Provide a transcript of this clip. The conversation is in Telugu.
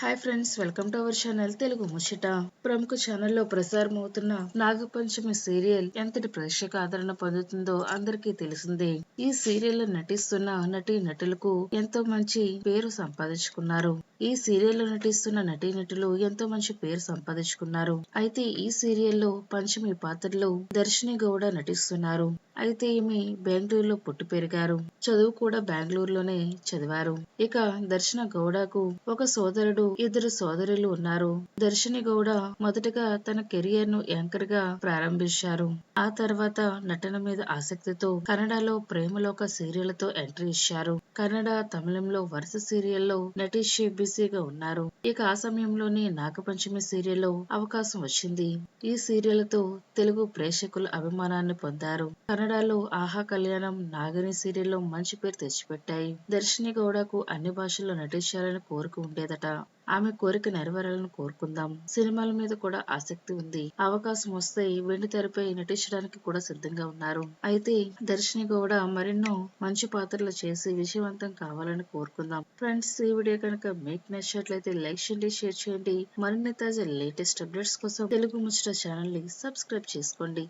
Hi friends welcome to our channel Telugu Muchchata. ప్రముఖ ఛానల్లో ప్రసారం అవుతున్న నాగపంచమి సీరియల్ ఎంతటి ప్రేక్షక ఆదరణ పొందుతుందో అందరికీ తెలిసిందే. ఈ సీరియల్ నటిస్తున్న నటీ నటులకు ఎంతో మంచి పేరు సంపాదించుకున్నారు. ఈ సీరియల్లో నటిస్తున్న నటీ నటులు ఎంతో మంచి పేరు సంపాదించుకున్నారు. అయితే ఈ సీరియల్లో పంచమి పాత్రలో దర్శిని గౌడ నటిస్తున్నారు. అయితే ఈమె బెంగళూరులో పుట్టి పెరిగారు. చదువు కూడా బెంగళూరులోనే చదివారు. ఇక దర్శన గౌడకు ఒక సోదరుడు ఇద్దరు సోదరులు ఉన్నారు. దర్శని గౌడ మొదటగా తన కెరియర్ను యాంకర్గా ప్రారంభించారు. ఆ తర్వాత నటన మీద ఆసక్తితో కన్నడలో ప్రేమలోక తో ఎంట్రీ ఇచ్చారు. కన్నడ తమిళంలో వరుస సీరియల్లో నటించి బిజీగా ఉన్నారు. ఇక ఆ సమయంలోనే నాగపంచమి సీరియల్లో అవకాశం వచ్చింది. ఈ సీరియల్తో తెలుగు ప్రేక్షకుల అభిమానాన్ని పొందారు. కన్నడలో ఆహా కళ్యాణం నాగిని సీరియల్లో మంచి పేరు తెచ్చిపెట్టాయి. దర్శిని గౌడకు అన్ని భాషల్లో నటించాలని కోరిక ఉండేదట. ఆమె కోరిక నెరవేరాలని కోరుకుందాం. సినిమాల మీద కూడా ఆసక్తి ఉంది. అవకాశం వస్తే వెండి తెరపై నటించడానికి కూడా సిద్ధంగా ఉన్నారు. అయితే దర్శిని గౌడ మరెన్నో మంచి పాత్రలు చేసి విజయవంతం కావాలని కోరుకుందాం. ఫ్రెండ్స్ ఈ వీడియో కనుక మీకు నచ్చినట్లయితే లైక్ చేయండి షేర్ చేయండి. మరిన్ని తాజా లేటెస్ట్ అప్డేట్స్ కోసం తెలుగు ముచ్చట ఛానల్ని సబ్స్క్రైబ్ చేసుకోండి.